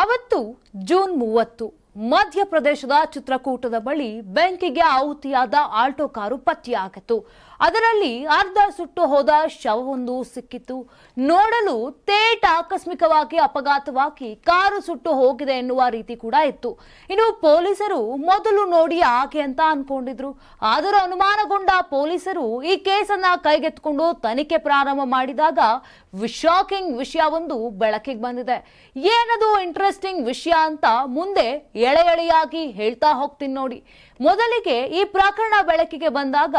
ಅವತ್ತು ಜೂನ್ ಮೂವತ್ತು. ಮಧ್ಯಪ್ರದೇಶದ ಚಿತ್ರಕೂಟದ ಬಳಿ ಬೆಂಕಿಗೆ ಆಹುತಿಯಾದ ಆಲ್ಟೋ ಕಾರು ಪತ್ತೆಯಾಗಿತ್ತು. ಅದರಲ್ಲಿ ಅರ್ಧ ಸುಟ್ಟು ಹೋದ ಶವವೊಂದು ಸಿಕ್ಕಿತ್ತು. ನೋಡಲು ತೇಟ ಆಕಸ್ಮಿಕವಾಗಿ ಅಪಘಾತವಾಗಿ ಕಾರು ಸುಟ್ಟು ಹೋಗಿದೆ ಎನ್ನುವ ರೀತಿ ಕೂಡ ಇತ್ತು. ಇನ್ನು ಪೊಲೀಸರು ಮೊದಲು ನೋಡಿ ಆಕೆ ಅಂತ ಅನ್ಕೊಂಡಿದ್ರು. ಆದರೂ ಅನುಮಾನಗೊಂಡ ಪೊಲೀಸರು ಈ ಕೇಸನ್ನ ಕೈಗೆತ್ತಿಕೊಂಡು ತನಿಖೆ ಪ್ರಾರಂಭ ಮಾಡಿದಾಗ ಶಾಕಿಂಗ್ ವಿಷಯವೊಂದು ಬೆಳಕಿಗೆ ಬಂದಿದೆ. ಏನದು ಇಂಟ್ರೆಸ್ಟಿಂಗ್ ವಿಷಯ ಅಂತ ಮುಂದೆ ಎಳೆ ಎಳೆಯಾಗಿ ಹೇಳ್ತಾ ಹೋಗ್ತೀನಿ ನೋಡಿ. ಮೊದಲಿಗೆ ಈ ಪ್ರಕರಣ ಬೆಳಕಿಗೆ ಬಂದಾಗ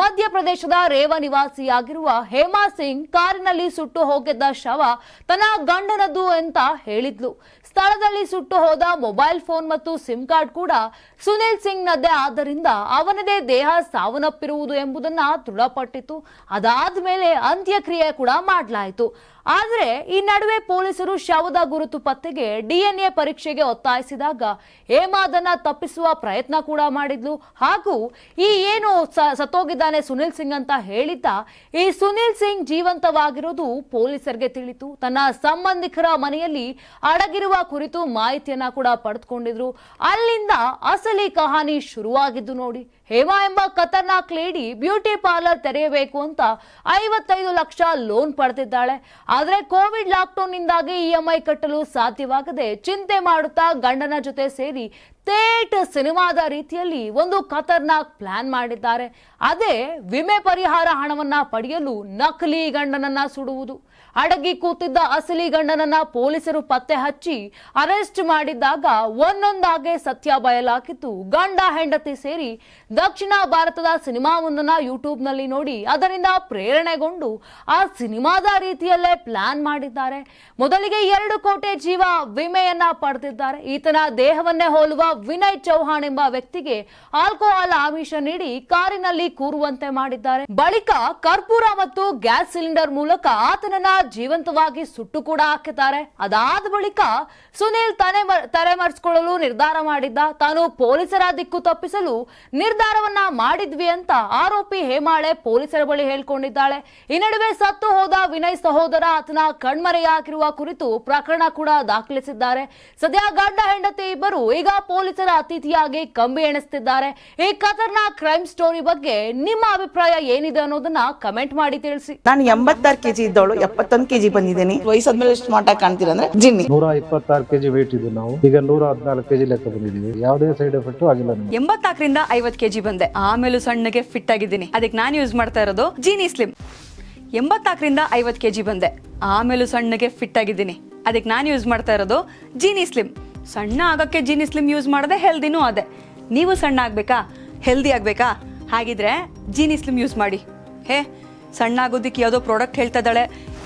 ಮಧ್ಯಪ್ರದೇಶದ ರೇವ ನಿವಾಸಿಯಾಗಿರುವ ಹೇಮಾ ಸಿಂಗ್ ಕಾರಿನಲ್ಲಿ ಸುಟ್ಟು ಹೋಗಿದ್ದ ಶವ ತನ್ನ ಗಂಡನದ್ದು ಅಂತ ಹೇಳಿದ್ಲು. ಸ್ಥಳದಲ್ಲಿ ಸುಟ್ಟು ಹೋದ ಮೊಬೈಲ್ ಫೋನ್ ಮತ್ತು ಸಿಮ್ ಕಾರ್ಡ್ ಕೂಡ ಸುನೀಲ್ ಸಿಂಗ್ನದ್ದೇ. ಆದ್ದರಿಂದ ಅವನದೇ ದೇಹ ಸಾವನ್ನಪ್ಪಿರುವುದು ಎಂಬುದನ್ನ ದೃಢಪಟ್ಟಿತು ಅದಾದ್ಮೇಲೆ ಅಂತ್ಯಕ್ರಿಯೆ ಕೂಡ ಮಾಡಲಾಯಿತು. ಆದ್ರೆ ಈ ನಡುವೆ ಪೊಲೀಸರು ಶವದ ಗುರುತು ಪತ್ತೆಗೆ ಡಿಎನ್ಎ ಪರೀಕ್ಷೆಗೆ ಒತ್ತಾಯಿಸಿದಾಗ ಹೇಮಾದನ್ನ ತಪ್ಪಿಸುವ ಪ್ರಯತ್ನ ಕೂಡ ಮಾಡಿದ್ಲು. ಹಾಗೂ ಈ ಏನು ಸತ್ತೋಗಿದ್ದಾನೆ ಸುನಿಲ್ ಸಿಂಗ್ ಅಂತ ಹೇಳಿದ್ದ, ಈ ಸುನಿಲ್ ಸಿಂಗ್ ಜೀವಂತವಾಗಿರೋದು ಪೊಲೀಸರಿಗೆ ತಿಳಿತು. ತನ್ನ ಸಂಬಂಧಿಕರ ಮನೆಯಲ್ಲಿ ಅಡಗಿರುವ ಕುರಿತು ಮಾಹಿತಿಯನ್ನ ಕೂಡ ಪಡೆದುಕೊಂಡಿದ್ರು. ಅಲ್ಲಿಂದ ಅಸಲಿ ಕಹಾನಿ ಶುರುವಾಗಿದ್ದು ನೋಡಿ. ಹೇಮಾ ಎಂಬ ಖತರ್ನಾಕ್ ಲೇಡಿ ಬ್ಯೂಟಿ ಪಾರ್ಲರ್ ತೆರೆಯಬೇಕು ಅಂತ ಐವತ್ತೈದು ಲಕ್ಷ ಲೋನ್ ಪಡೆದಿದ್ದಾಳೆ. ಆದ್ರೆ ಕೋವಿಡ್ ಲಾಕ್ಡೌನ್ ನಿಂದಾಗಿ ಇಎಂಐ ಕಟ್ಟಲು ಸಾಧ್ಯವಾಗದೆ ಚಿಂತೆ ಮಾಡುತ್ತಾ ಗಂಡನ ಜೊತೆ ಸೇರಿ ತೇಟ್ ಸಿನಿಮಾದ ರೀತಿಯಲ್ಲಿ ಒಂದು ಖತರ್ನಾಕ್ ಪ್ಲಾನ್ ಮಾಡಿದ್ದಾರೆ. ಅದೇ ವಿಮೆ ಪರಿಹಾರ ಹಣವನ್ನ ಪಡೆಯಲು ನಕಲಿ ಗಂಡನನ್ನ ಸುಡುವುದು. ಅಡಗಿ ಕೂತಿದ್ದ ಅಸಲಿ ಗಂಡನನ್ನ ಪೊಲೀಸರು ಪತ್ತೆ ಹಚ್ಚಿ ಅರೆಸ್ಟ್ ಮಾಡಿದ್ದಾಗ ಒಂದೊಂದಾಗೆ ಸತ್ಯ ಬಯಲಾಗಿತ್ತು. ಗಂಡ, ಹೆಂಡತಿ ಸೇರಿ ದಕ್ಷಿಣ ಭಾರತದ ಸಿನಿಮಾವೊಂದನ್ನ ಯೂಟ್ಯೂಬ್ನಲ್ಲಿ ನೋಡಿ ಅದರಿಂದ ಪ್ರೇರಣೆಗೊಂಡು ಆ ಸಿನಿಮಾದ ರೀತಿಯಲ್ಲೇ ಪ್ಲಾನ್ ಮಾಡಿದ್ದಾರೆ. ಮೊದಲಿಗೆ ಎರಡು ಕೋಟಿ ಜೀವ ವಿಮೆಯನ್ನ ಪಡೆದಿದ್ದಾರೆ. ಈತನ ದೇಹವನ್ನೇ ಹೋಲುವ ವಿನಯ್ ಚೌಹಾಣ್ ಎಂಬ ವ್ಯಕ್ತಿಗೆ ಆಲ್ಕೋಹಾಲ್ ಆಮಿಷ ನೀಡಿ ಕಾರಿನಲ್ಲಿ ಕೂರುವಂತೆ ಮಾಡಿದ್ದಾರೆ. ಬಳಿಕ ಕರ್ಪೂರ ಮತ್ತು ಗ್ಯಾಸ್ ಸಿಲಿಂಡರ್ ಮೂಲಕ ಆತನನ್ನ ಜೀವಂತವಾಗಿ ಸುಟ್ಟು ಕೂಡ ಹಾಕಿದ್ದಾರೆ ಅದಾದ ಬಳಿಕ ಸುನೀಲ್ ತಲೆ ತಲೆಮರೆಸ್ಕೊಳ್ಳಲು ನಿರ್ಧಾರ ಮಾಡಿದ್ದ. ತಾನು ಪೊಲೀಸರ ದಿಕ್ಕು ತಪ್ಪಿಸಲು ನಿರ್ಧಾರವನ್ನ ಮಾಡಿದ್ವಿ ಅಂತ ಆರೋಪಿ ಹೇಮಾಳೆ ಪೊಲೀಸರ ಬಳಿ ಹೇಳ್ಕೊಂಡಿದ್ದಾಳೆ. ಈ ನಡುವೆ ಸತ್ತು ಹೋದ ವಿನಯ್ ಸಹೋದರ ಆತನ ಕಣ್ಮರೆಯಾಗಿರುವ ಕುರಿತು ಪ್ರಕರಣ ಕೂಡ ದಾಖಲಿಸಿದ್ದಾರೆ. ಸದ್ಯ ಗಂಡ ಹೆಂಡತಿ ಇಬ್ಬರು ಈಗ ಪೊಲೀಸರ ಅತಿಥಿಯಾಗಿ ಕಂಬಿ ಎಣಿಸ್ತಿದ್ದಾರೆ. ಈ ಖತರ್ನಾಕ್ ಕ್ರೈಮ್ ಸ್ಟೋರಿ ಬಗ್ಗೆ ನಿಮ್ಮ ಅಭಿಪ್ರಾಯ ಏನಿದೆ ಅನ್ನೋದನ್ನ ಕಮೆಂಟ್ ಮಾಡಿ ತಿಳಿಸಿ. ನಾನು ಎಂಬತ್ತಾರು ಕೆಜಿ ಇದ್ದವಳು ಎಪ್ಪತ್ತೊಂದು ಕೆಜಿ ಬಂದಿದ್ದೀನಿ. ವಯಸ್ಸಾದ್ಮೇಲೆ ಸ್ಮಾರ್ಟ್ ಆಗಿ ಕಾಣ್ತೀರಾ ಅಂದ್ರೆ ಜಿನ್ನಿ. ನೂರ ಇಪ್ಪತ್ತಾರು ಕೆಜಿ ವೇಟ್ ಇದ್ದು ನಾವು. ಈಗ ನೂರ ಹದಿನಾಲ್ಕು ಕೆಜಿ ಲೆಕ್ಕ ಬಂದಿದ್ದೀವಿ. ಯಾವುದೇ ಸೈಡ್ ಎಫೆಕ್ಟ್ ಆಗಿಲ್ಲ ನಮಗೆ. ಎಂಬತ್ನಾಲ್ಕರಿಂದ ಐವತ್ ಕೆಜಿ ಬಂದೆ. ಆಮೇಲೂ ಸಣ್ಣಗೆ ಫಿಟ್ ಆಗಿದ್ದೀನಿ. ಅದಕ್ಕೆ ನಾನು ಯೂಸ್ ಮಾಡ್ತಾ ಇರೋದು ಜೀನಿ ಸ್ಲಿಮ್ ಎಂಬತ್ನಾಲ್ಕರಿಂದ ಐವತ್ ಕೆಜಿ ಬಂದೆ. ಆಮೇಲೂ ಸಣ್ಣಗೆ ಫಿಟ್ ಆಗಿದ್ದೀನಿ. ಅದಕ್ಕೆ ನಾನು ಯೂಸ್ ಮಾಡ್ತಾ ಇರೋದು ಜೀನಿ ಸ್ಲಿಮ್ ಸಣ್ಣ ಆಗಕ್ಕೆ ಜೀನಿ ಸ್ಲಿಮ್ ಯೂಸ್ ಮಾಡದೆ ಹೆಲ್ದಿನೂ ಅದೇ. ನೀವು ಸಣ್ಣ ಆಗ್ಬೇಕಾ? ಹೆಲ್ದಿ ಆಗ್ಬೇಕಾ? ಹಾಗಿದ್ರೆ ಜೀನಿ ಸ್ಲಿಮ್ ಯೂಸ್ ಮಾಡಿ. ಹೇ ಸಣ್ಣ ಆಗೋದಿಕ್ಕೆ ಯಾವುದೋ ಪ್ರಾಡಕ್ಟ್ ಹೇಳ್ತಾ ಇದ್ದಾಳೆ.